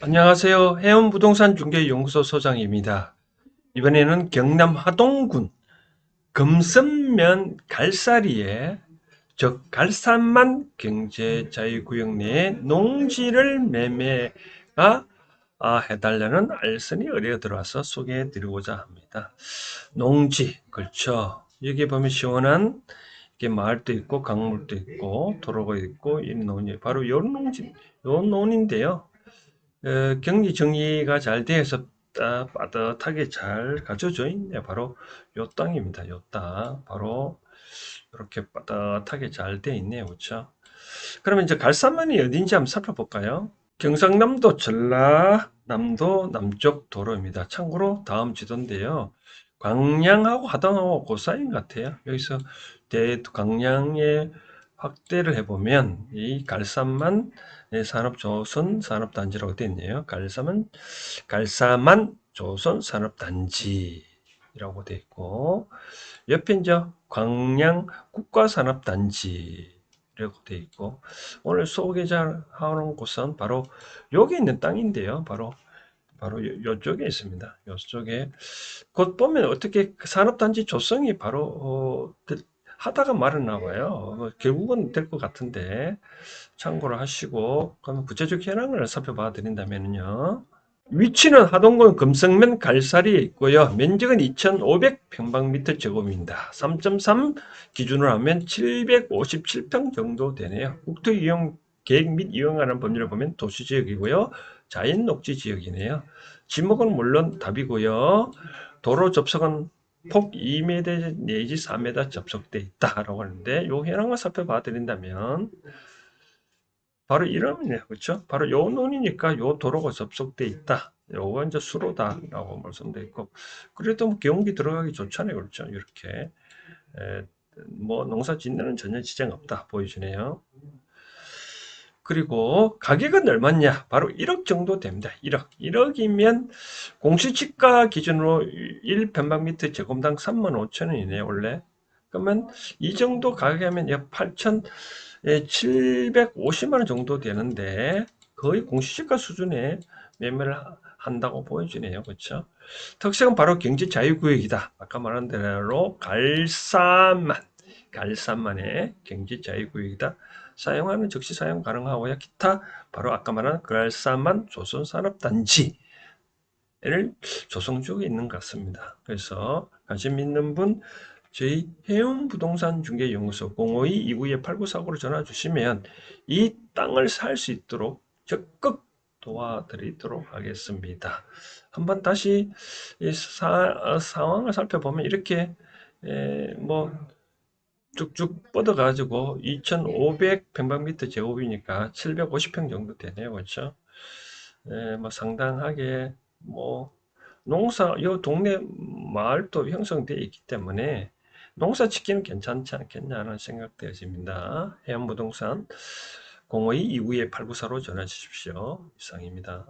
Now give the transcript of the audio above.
안녕하세요. 해운부동산 중개연구소 소장입니다. 이번에는 경남 하동군 금선면 갈사리에 즉 갈산만 경제자유구역 내에 농지를 매매가 아, 해달라는 알선이 의뢰가 들어와서 소개해 드리고자 합니다. 농지, 그렇죠. 여기 보면 시원한 이게 마을도 있고 강물도 있고 도로가 있고 이 논이 바로 요 농지, 요 논인데요. 어, 격리 정리가 잘 돼서 따- 빠듯하게 잘 갖춰져 있네. 바로 요 땅입니다. 요 땅. 바로 이렇게 빠듯하게 잘 돼 있네요. 그렇죠? 그러면 이제 갈산만이 어딘지 한번 살펴볼까요? 경상남도 전라남도 남쪽 도로입니다. 참고로 다음 지도인데요. 광양하고 하동하고 그 사이인 것 같아요. 여기서 대 광양의 확대를 해보면 이 갈산만 산업조선 산업단지라고 되어 있네요. 갈산은 갈사만 조선 산업단지라고 되어 있고 옆에 이제 광양 국가산업단지 이라고 되어 있고 오늘 소개하는 곳은 바로 여기 있는 땅인데요. 바로 바로 요, 요쪽에 있습니다. 요쪽에 곧 보면 어떻게 그 산업단지 조성이 바로 어, 그- 하다가 말은 나와요. 뭐 결국은 될 것 같은데 참고를 하시고 그러면 구체적 현황을 살펴봐 드린다면요. 위치는 하동군 금성면 갈사리에 있고요. 면적은 2,500평방미터 제곱입니다. 3.3 기준으로 하면 757평 정도 되네요. 국토 이용 계획 및 이용하는 법률을 보면 도시지역이고요. 자연 녹지 지역이네요. 지목은 물론 답이고요. 도로 접속은 폭 2m 내지 4m 접속돼 있다라고 하는데 요 현황을 살펴봐 드린다면 바로 이름이네요. 그렇죠? 바로 요 논이니까 요 도로가 접속돼 있다. 요거 이제 수로다 라고 말씀돼 있고 그래도 뭐 경기 들어가기 좋잖아요. 그렇죠? 이렇게 에, 뭐 농사 짓는 전혀 지장 없다 보여지네요. 그리고 가격은 얼마냐? 바로 1억 정도 됩니다. 1억. 1억이면 공시지가 기준으로 1평방미터 제곱당 35,000원이네요, 원래. 그러면 이 정도 가격이면 약 8천 750만 원 정도 되는데 거의 공시지가 수준의 매매를 하- 한다고 보여지네요. 그렇죠? 특색은 바로 경제 자유구역이다. 아까 말한 대로 갈산만, 갈산만의 경제 자유구역이다. 사용하는 즉시 사용 가능하고요. 기타 바로 아까 말한 갈산만 조선산업단지를 조성 중에 있는 것 같습니다. 그래서 관심 있는 분 저희 해운부동산 중개연구소 052-292-8949로 전화 주시면 이 땅을 살 수 있도록 적극 도와드리도록 하겠습니다. 한번 다시 이 사, 어, 상황을 살펴보면 이렇게 에, 뭐 쭉쭉 뻗어가지고 2,500 평방미터 제곱이니까 750평 정도 되네요. 그렇죠? 에, 뭐 상당하게 뭐 농사 요 동네 마을도 형성되어 있기 때문에 농사 짓기는 괜찮지 않겠냐는 생각되어집니다. 해안부동산 052-292-8945로 전화 주십시오. 이상입니다.